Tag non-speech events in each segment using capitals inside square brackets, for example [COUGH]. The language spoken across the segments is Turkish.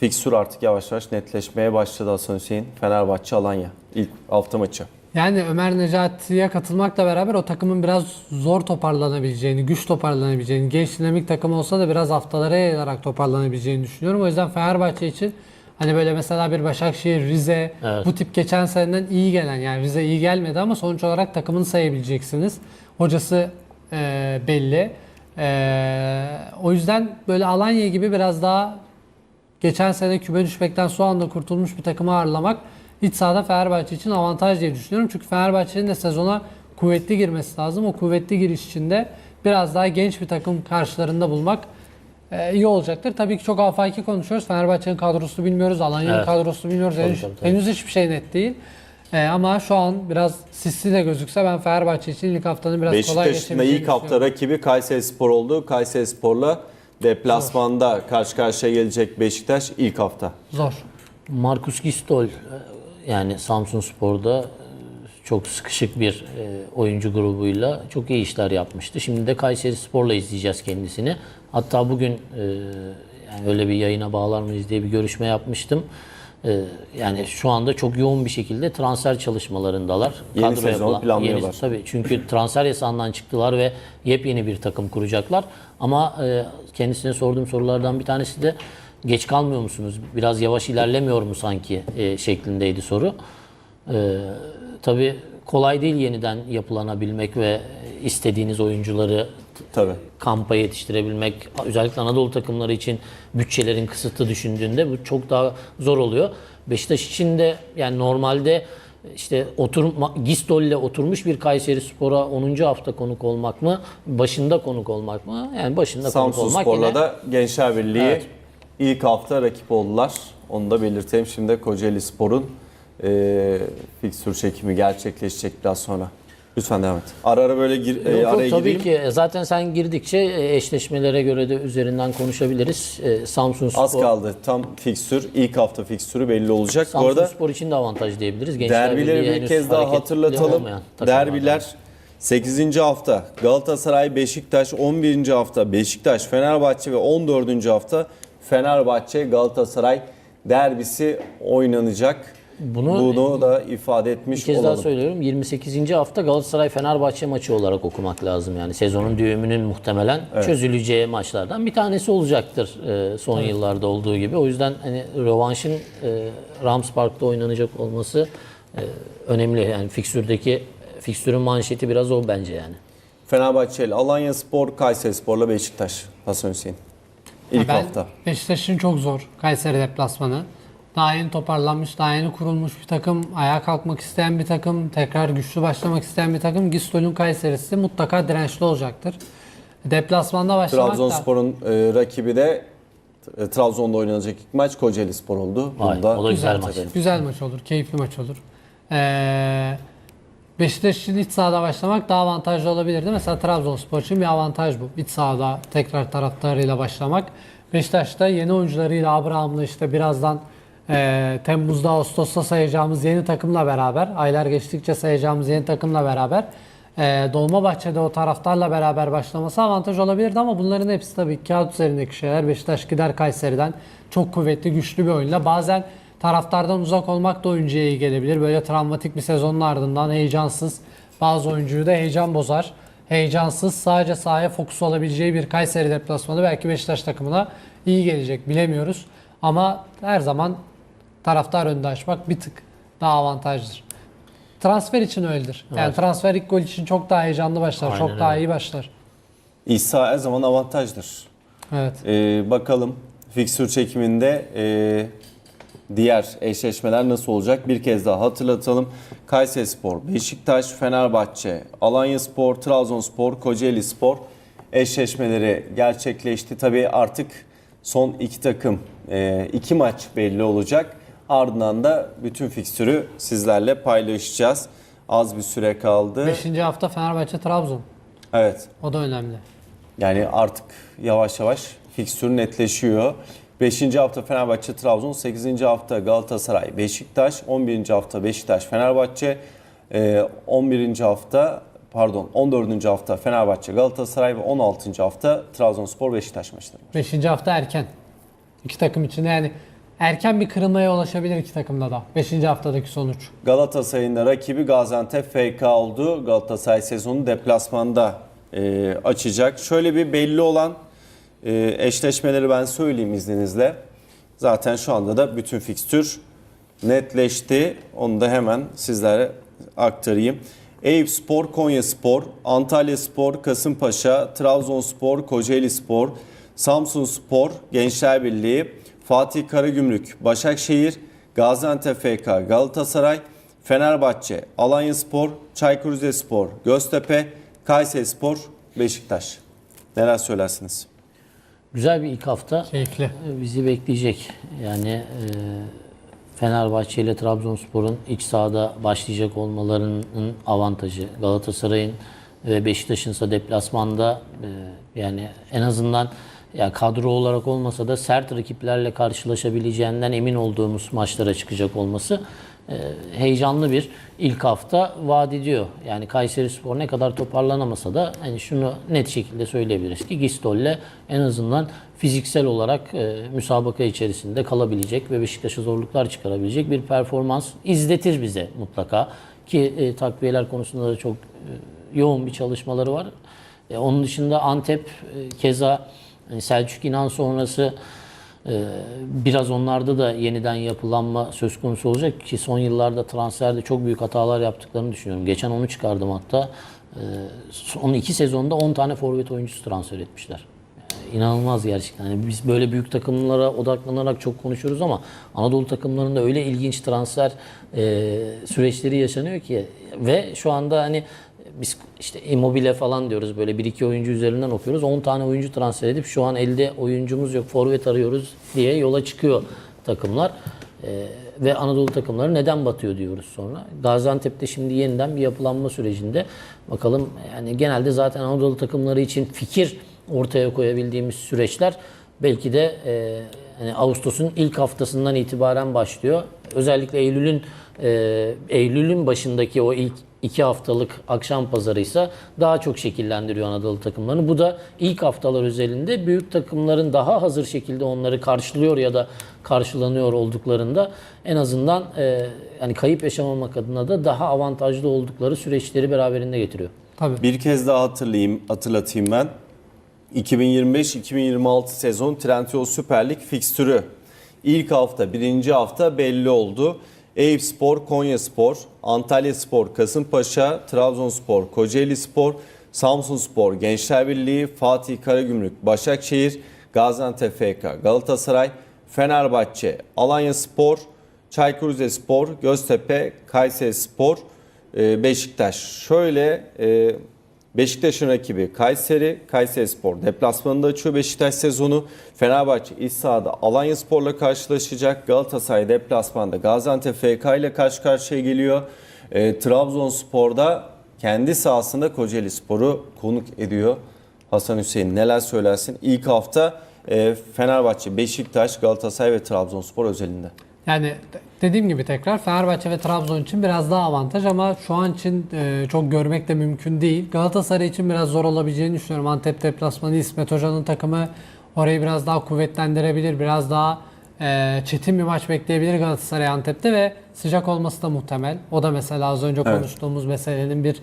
Fiksür artık yavaş yavaş netleşmeye başladı Hasan Hüseyin. Fenerbahçe Alanya ilk hafta maçı. Yani Ömer Necati'ye katılmakla beraber o takımın biraz zor toparlanabileceğini, güç toparlanabileceğini, genç dinamik takım olsa da biraz haftalara yayılarak toparlanabileceğini düşünüyorum. O yüzden Fenerbahçe için hani böyle mesela bir Başakşehir, Rize Evet. bu tip geçen seneden iyi gelen yani Rize iyi gelmedi ama sonuç olarak takımını sayabileceksiniz. Hocası e, belli. E, o yüzden böyle Alanya gibi biraz daha geçen sene küme düşmekten son anda kurtulmuş bir takımı ağırlamak iç sahada Fenerbahçe için avantaj diye düşünüyorum. Çünkü Fenerbahçe'nin de sezona kuvvetli girmesi lazım. O kuvvetli giriş için de biraz daha genç bir takım karşılarında bulmak e, iyi olacaktır. Tabii ki çok afaki konuşuyoruz. Fenerbahçe'nin kadrosunu bilmiyoruz. Alanya'nın Evet. kadrosunu bilmiyoruz. Tabii, henüz, tabii, tabii. henüz hiçbir şey net değil. E, ama şu an biraz sisli de gözükse ben Fenerbahçe için ilk haftanın biraz kolay Beşiktaş'ın da geçebileceğini ilk hafta rakibi Kayseri Spor oldu. Kayseri Spor'la deplasmanda karşı karşıya gelecek Beşiktaş ilk hafta. Zor. Marcus Gistol e, yani Samsun Spor'da e, çok sıkışık bir e, oyuncu grubuyla çok iyi işler yapmıştı. Şimdi de Kayseri Spor'la izleyeceğiz kendisini. Hatta bugün yani öyle bir yayına bağlar mıyız diye bir görüşme yapmıştım. E, Yani şu anda çok yoğun bir şekilde transfer çalışmalarındalar. Yeni Kadroya sezonu yapılan- planlıyorlar. yeni- Tabii çünkü [LAUGHS] transfer yasağından çıktılar ve yepyeni bir takım kuracaklar. Ama e, kendisine sorduğum sorulardan bir tanesi de geç kalmıyor musunuz? Biraz yavaş ilerlemiyor mu sanki e, şeklindeydi soru. E, tabii kolay değil yeniden yapılanabilmek ve istediğiniz oyuncuları Tabii. kampa yetiştirebilmek özellikle Anadolu takımları için bütçelerin kısıtlı düşündüğünde bu çok daha zor oluyor. Beşiktaş için de yani normalde işte oturma, Gistol ile oturmuş bir Kayseri Spor'a 10. hafta konuk olmak mı? Başında konuk olmak mı? Yani başında konuk Samsun olmak Spor'la yine da Gençler Birliği Evet. ilk hafta rakip oldular. Onu da belirtelim. Şimdi Kocaeli Spor'un e, fiksür çekimi gerçekleşecek biraz sonra. Lütfen devam et. Ara ara böyle gir, e, Yok, yok, araya tabii gireyim. ki zaten sen girdikçe e, eşleşmelere göre de üzerinden konuşabiliriz. E, Samsun Spor, Az kaldı. Tam fiksür, ilk hafta fiksürü belli olacak. Bu Samsun arada Spor için de avantaj diyebiliriz. Gençler derbileri bir kez daha hatırlatalım. Derbiler 8. hafta Galatasaray, Beşiktaş, 11. hafta Beşiktaş, Fenerbahçe ve 14. hafta Fenerbahçe, Galatasaray derbisi oynanacak. Bunu- Bunu da ifade etmiş Bir kez daha olalım. söylüyorum 28. hafta Galatasaray Fenerbahçe maçı olarak okumak lazım yani sezonun düğümünün muhtemelen çözüleceği maçlardan bir tanesi olacaktır e, son yıllarda olduğu gibi. O yüzden hani rövanşın e, Rams Park'ta oynanacak olması e, önemli. Yani fikstürdeki fikstürün manşeti biraz o bence yani. Fenerbahçe ile Alanya Spor, Kayseri Spor'la Beşiktaş. Hasan Hüseyin. İlk ben hafta. Beşiktaş'ın çok zor Kayseri deplasmanı. Daha yeni toparlanmış, daha yeni kurulmuş bir takım, ayağa kalkmak isteyen bir takım, tekrar güçlü başlamak isteyen bir takım. Gistol'ün Kayseri'si mutlaka dirençli olacaktır. Deplasmanda başlamak Trabzonspor'un e, rakibi de e, Trabzon'da oynanacak ilk maç Kocaeli Spor oldu. Vay, Bunu o da güzel not maç. edelim. güzel maç olur, keyifli maç olur. Ee, Beşiktaş için iç sahada başlamak daha avantajlı olabilirdi. Mesela Trabzonspor için bir avantaj bu. İç sahada tekrar taraftarıyla başlamak. Beşiktaş'ta yeni oyuncularıyla Abraham'la işte birazdan e, Temmuz'da Ağustos'ta sayacağımız yeni takımla beraber, aylar geçtikçe sayacağımız yeni takımla beraber e, Dolmabahçe'de o taraftarla beraber başlaması avantaj olabilirdi ama bunların hepsi tabii kağıt üzerindeki şeyler. Beşiktaş gider Kayseri'den çok kuvvetli, güçlü bir oyunla. Bazen taraftardan uzak olmak da oyuncuya iyi gelebilir. Böyle travmatik bir sezonun ardından heyecansız bazı oyuncuyu da heyecan bozar. Heyecansız sadece sahaya fokus olabileceği bir Kayseri deplasmanı belki Beşiktaş takımına iyi gelecek bilemiyoruz. Ama her zaman taraftar önünde açmak bir tık daha avantajlıdır. Transfer için öyledir. Yani transfer ilk gol için çok daha heyecanlı başlar, Aynen çok daha öyle. iyi başlar. İsa her zaman avantajdır. Evet. Ee, bakalım fiksür çekiminde e, diğer eşleşmeler nasıl olacak? Bir kez daha hatırlatalım. Kayseri Spor, Beşiktaş, Fenerbahçe, Alanya Spor, Trabzonspor, Kocaeli Spor eşleşmeleri gerçekleşti. Tabii artık son iki takım, e, iki maç belli olacak. Ardından da bütün fikstürü sizlerle paylaşacağız. Az bir süre kaldı. Beşinci hafta Fenerbahçe Trabzon. Evet. O da önemli. Yani artık yavaş yavaş fikstür netleşiyor. 5. hafta Fenerbahçe Trabzon, 8. hafta Galatasaray Beşiktaş, 11. hafta Beşiktaş Fenerbahçe, e, 11. hafta pardon 14. hafta Fenerbahçe Galatasaray ve 16. hafta Trabzonspor Beşiktaş maçları. Beşinci hafta erken. İki takım için yani erken bir kırılmaya ulaşabilir iki takımda da. 5. haftadaki sonuç. Galatasaray'ın da rakibi Gaziantep FK oldu. Galatasaray sezonu deplasmanda e, açacak. Şöyle bir belli olan e, eşleşmeleri ben söyleyeyim izninizle. Zaten şu anda da bütün fikstür netleşti. Onu da hemen sizlere aktarayım. Eyüp Spor, Konya Spor, Antalya Spor, Kasımpaşa, Trabzonspor, Kocaeli Spor, Samsun Spor, Gençler Birliği, Fatih Karagümrük, Başakşehir, Gaziantep FK, Galatasaray, Fenerbahçe, Alanya Spor, Çaykur Rizespor, Göztepe, Kayseri Spor, Beşiktaş. Neler söylersiniz? Güzel bir ilk hafta Keyifli. bizi bekleyecek. Yani e, Fenerbahçe ile Trabzonspor'un iç sahada başlayacak olmalarının avantajı. Galatasaray'ın ve Beşiktaş'ın ise deplasmanda e, yani en azından ya kadro olarak olmasa da sert rakiplerle karşılaşabileceğinden emin olduğumuz maçlara çıkacak olması e, heyecanlı bir ilk hafta vaat ediyor. Yani Kayseri Spor ne kadar toparlanamasa da hani şunu net şekilde söyleyebiliriz ki Gistol'le en azından fiziksel olarak e, müsabaka içerisinde kalabilecek ve Beşiktaş'a zorluklar çıkarabilecek bir performans izletir bize mutlaka. Ki e, takviyeler konusunda da çok e, yoğun bir çalışmaları var. E, onun dışında Antep e, keza hani Selçuk İnan sonrası ee, Biraz onlarda da yeniden yapılanma söz konusu olacak ki son yıllarda transferde çok büyük hatalar yaptıklarını düşünüyorum. Geçen onu çıkardım hatta. Ee, Son iki sezonda 10 tane forvet oyuncusu transfer etmişler. Yani inanılmaz gerçekten. Yani biz böyle büyük takımlara odaklanarak çok konuşuyoruz ama Anadolu takımlarında öyle ilginç transfer e, süreçleri yaşanıyor ki ve şu anda hani biz işte immobile falan diyoruz böyle bir iki oyuncu üzerinden okuyoruz. 10 tane oyuncu transfer edip şu an elde oyuncumuz yok forvet arıyoruz diye yola çıkıyor takımlar. Ee, ve Anadolu takımları neden batıyor diyoruz sonra. Gaziantep'te şimdi yeniden bir yapılanma sürecinde. Bakalım yani genelde zaten Anadolu takımları için fikir ortaya koyabildiğimiz süreçler belki de e, hani Ağustos'un ilk haftasından itibaren başlıyor. Özellikle Eylül'ün e, Eylül'ün başındaki o ilk iki haftalık akşam pazarı ise daha çok şekillendiriyor Anadolu takımlarını. Bu da ilk haftalar özelinde büyük takımların daha hazır şekilde onları karşılıyor ya da karşılanıyor olduklarında en azından e, yani kayıp yaşamamak adına da daha avantajlı oldukları süreçleri beraberinde getiriyor. Tabii. Bir kez daha hatırlayayım, hatırlatayım ben. 2025-2026 sezon Trendyol Süper Lig fikstürü. İlk hafta, birinci hafta belli oldu. Eyüp Spor, Konya Spor, Antalya Spor, Kasımpaşa, Trabzonspor, Kocaeli Spor, Samsun Spor, Gençler Birliği, Fatih Karagümrük, Başakşehir, Gaziantep FK, Galatasaray, Fenerbahçe, Alanya Spor, Çaykur Rizespor, Göztepe, Kayseri Spor, e, Beşiktaş. Şöyle e, Beşiktaş'ın rakibi Kayseri, Kayseri Spor deplasmanında açıyor Beşiktaş sezonu. Fenerbahçe iç sahada Alanya Spor'la karşılaşacak. Galatasaray deplasmanda Gaziantep FK ile karşı karşıya geliyor. E, Trabzonspor'da kendi sahasında Kocaeli Spor'u konuk ediyor. Hasan Hüseyin neler söylersin? İlk hafta e, Fenerbahçe, Beşiktaş, Galatasaray ve Trabzonspor özelinde. Yani de- dediğim gibi tekrar Fenerbahçe ve Trabzon için biraz daha avantaj ama şu an için e, çok görmek de mümkün değil. Galatasaray için biraz zor olabileceğini düşünüyorum. Antep deplasmanı İsmet Hoca'nın takımı orayı biraz daha kuvvetlendirebilir. Biraz daha e, çetin bir maç bekleyebilir Galatasaray Antep'te ve sıcak olması da muhtemel. O da mesela az önce Evet. konuştuğumuz meselenin bir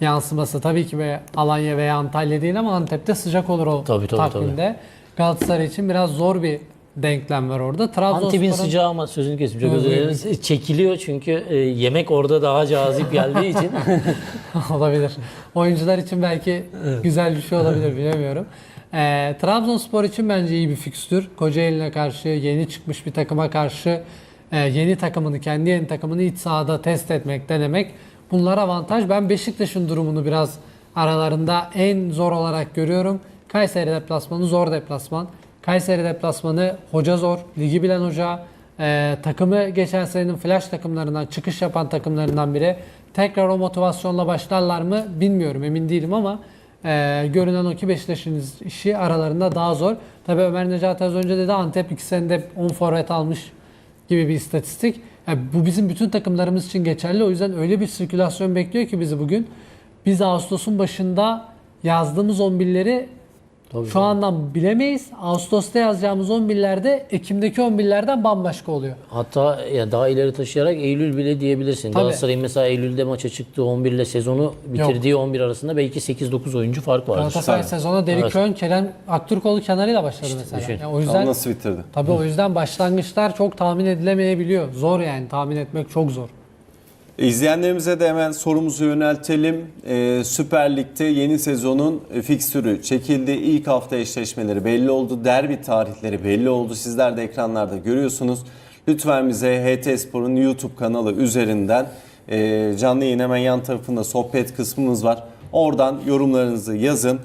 yansıması. Tabii ki ve Alanya veya Antalya değil ama Antep'te sıcak olur o Tabii, tabii, takvimde. Galatasaray için biraz zor bir denklem var orada. Antep'in Trabzonspor'un sıcağı ama sözünü kestim. Çok özür dilerim. Çekiliyor çünkü e, yemek orada daha cazip geldiği için. [LAUGHS] olabilir. Oyuncular için belki güzel bir şey olabilir bilemiyorum. Ee, Trabzonspor için bence iyi bir fikstür. Kocaeli'ne karşı yeni çıkmış bir takıma karşı e, yeni takımını, kendi yeni takımını iç sahada test etmek, denemek bunlar avantaj. Ben Beşiktaş'ın durumunu biraz aralarında en zor olarak görüyorum. Kayseri deplasmanı zor deplasman. Kayseri deplasmanı hoca zor, ligi bilen hoca, e, takımı geçen senenin flash takımlarından, çıkış yapan takımlarından biri. Tekrar o motivasyonla başlarlar mı bilmiyorum, emin değilim ama e, görünen o ki Beşiktaş'ın işi aralarında daha zor. Tabii Ömer Necati az önce dedi Antep iki senede 10 forvet almış gibi bir istatistik. Yani bu bizim bütün takımlarımız için geçerli. O yüzden öyle bir sirkülasyon bekliyor ki bizi bugün. Biz Ağustos'un başında yazdığımız 11'leri Tabii, Şu tabii. andan bilemeyiz. Ağustos'ta yazacağımız 11'lerde Ekim'deki 11'lerden bambaşka oluyor. Hatta ya daha ileri taşıyarak Eylül bile diyebilirsin. Tabii. Galatasaray'ın mesela Eylül'de maça çıktığı 11 ile sezonu bitirdiği 11 arasında belki 8-9 oyuncu fark vardır. Galatasaray Tabii. sezona Derek Evet. Kön, Kerem Aktürkoğlu kenarıyla başladı mesela. düşün. Yani o yüzden nasıl bitirdi? tabii o yüzden başlangıçlar çok tahmin edilemeyebiliyor. Zor yani tahmin etmek çok zor. İzleyenlerimize de hemen sorumuzu yöneltelim. Ee, Süper Lig'de yeni sezonun fikstürü çekildi. İlk hafta eşleşmeleri belli oldu. Derbi tarihleri belli oldu. Sizler de ekranlarda görüyorsunuz. Lütfen bize HT Spor'un YouTube kanalı üzerinden e, canlı yayın hemen yan tarafında sohbet kısmımız var. Oradan yorumlarınızı yazın.